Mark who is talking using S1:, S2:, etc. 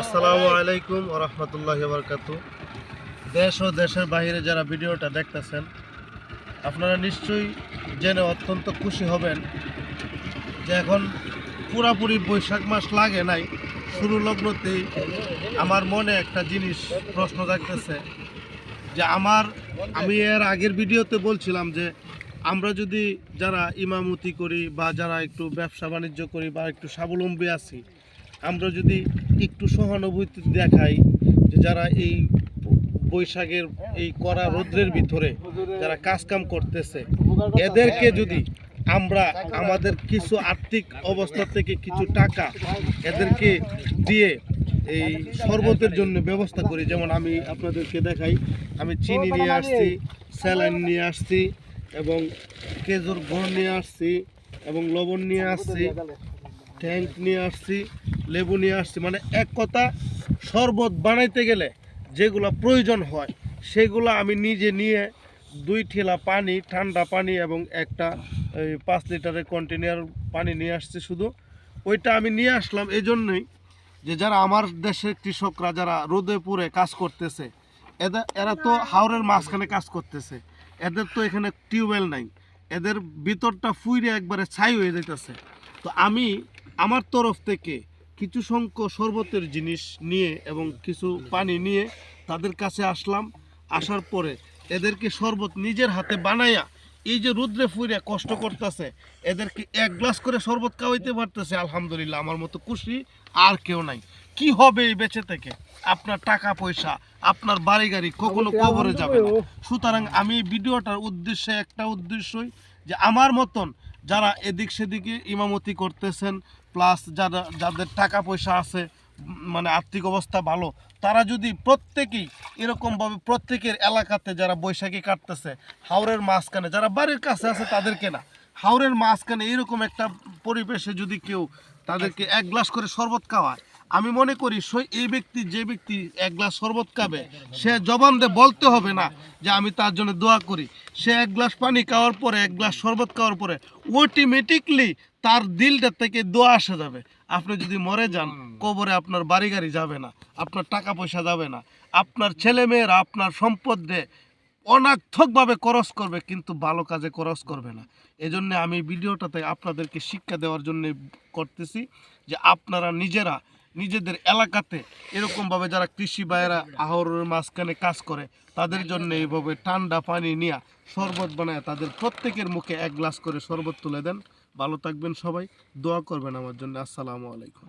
S1: আসসালামু আলাইকুম ও রহমতুল্লাহ বরকাত দেশ ও দেশের বাইরে যারা ভিডিওটা দেখতেছেন, আপনারা নিশ্চয়ই জেনে অত্যন্ত খুশি হবেন যে এখন পুরাপুরি বৈশাখ মাস লাগে নাই, শুরু লগ্নতেই আমার মনে একটা জিনিস প্রশ্ন থাকতেছে যে আমার, আমি এর আগের ভিডিওতে বলছিলাম যে আমরা যদি যারা ইমামতি করি বা যারা একটু ব্যবসা বাণিজ্য করি বা একটু স্বাবলম্বী আছি, আমরা যদি একটু সহানুভূতি দেখাই যে যারা এই বৈশাখের এই কড়া রৌদ্রের ভিতরে যারা কাজ কাম করতেছে, এদেরকে যদি আমরা আমাদের কিছু আর্থিক অবস্থা থেকে কিছু টাকা এদেরকে দিয়ে এই শরবতের জন্য ব্যবস্থা করি, যেমন আমি আপনাদেরকে দেখাই, আমি চিনি নিয়ে আসছি স্যালাইন নিয়ে আসছি এবং খেজুর গুড় নিয়ে আসছি এবং লবণ নিয়ে আসছি ট্যাঙ্ক নিয়ে আসছি, লেবু নিয়ে আসছি। মানে এক কথা, শরবত বানাইতে গেলে যেগুলো প্রয়োজন হয়, সেগুলো আমি নিজে নিয়ে দুই ঠেলা পানি, ঠান্ডা পানি এবং একটা পাঁচ লিটারের কন্টেনার পানি নিয়ে আসছি শুধু। ওইটা আমি নিয়ে আসলাম এই জন্যই যে যারা আমার দেশের কৃষকরা যারা রোদে পুড়ে কাজ করতেছে এরা তো হাওরের মাঝখানে কাজ করতেছে। এদের তো এখানে টিউবওয়েল নাই। এদের ভিতরটা ফুইরে একবারে ছাই হয়ে যাইতেছে। তো আমি আমার তরফ থেকে কিছু সংখ্যক শরবতের জিনিস নিয়ে এবং কিছু পানি নিয়ে তাদের কাছে আসলাম। আসার পরে এদেরকে শরবত নিজের হাতে বানাইয়া এই যে রুদ্রে ফুইরে কষ্ট করতেছে, এদেরকে এক গ্লাস করে শরবত খাওয়াইতে পারতেছে, আলহামদুলিল্লাহ, আমার মতো খুশি আর কেউ নাই। কি হবে এই বেঁচে থেকে? আপনার টাকা পয়সা আপনার বাড়ি গাড়ি কখনো কবরে যাবে না। সুতরাং আমি ভিডিওটার উদ্দেশ্যে একটা উদ্দেশ্যই যে আমার মতন যারা এদিক সেদিকে ইমামতি করতেছেন প্লাস যারা যাদের টাকা পয়সা আছে মানে আর্থিক অবস্থা ভালো তারা যদি প্রত্যেকেই এরকমভাবে প্রত্যেকের এলাকাতে যারা বৈশাখী কাটতেছে হাওরের মাঝখানে যারা বাড়ির কাছে আছে তাদেরকে না হাওরের মাঝখানে এরকম একটা পরিবেশে যদি কেউ তাদেরকে এক গ্লাস করে শরবত খাওয়ায় আমি মনে করি সই এই ব্যক্তি যে ব্যক্তি এক গ্লাস শরবত খাবে, সে জবান দিয়ে বলতে হবে না যে আমি তার জন্য দোয়া করি। সে এক গ্লাস পানি খাওয়ার পরে, এক গ্লাস শরবত খাওয়ার পরে অটোমেটিকলি তার দিলটা থেকে দোয়া আসে যাবে। আপনি যদি মরে যান, কবরে আপনার বাড়ি গাড়ি যাবে না, আপনার টাকা পয়সা যাবে না। আপনার ছেলে মেয়েরা আপনার সম্পদ অনার্থকভাবে খরচ করবে, কিন্তু ভালো কাজে খরচ করবে না। এজন্য আমি ভিডিওটাতে আপনাদেরকে শিক্ষা দেওয়ার জন্য করতেছি যে আপনারা নিজেরা নিজেদের এলাকাতে এরকমভাবে যারা কৃষি ভাইয়েরা আহরের মাঝখানে কাজ করে, তাদের জন্য এইভাবে ঠান্ডা পানি নিয়ে শরবত বানায় তাদের প্রত্যেকের মুখে এক গ্লাস করে শরবত তুলে দেন। ভালো থাকবেন সবাই, দোয়া করবেন আমার জন্য। আসসালামু আলাইকুম।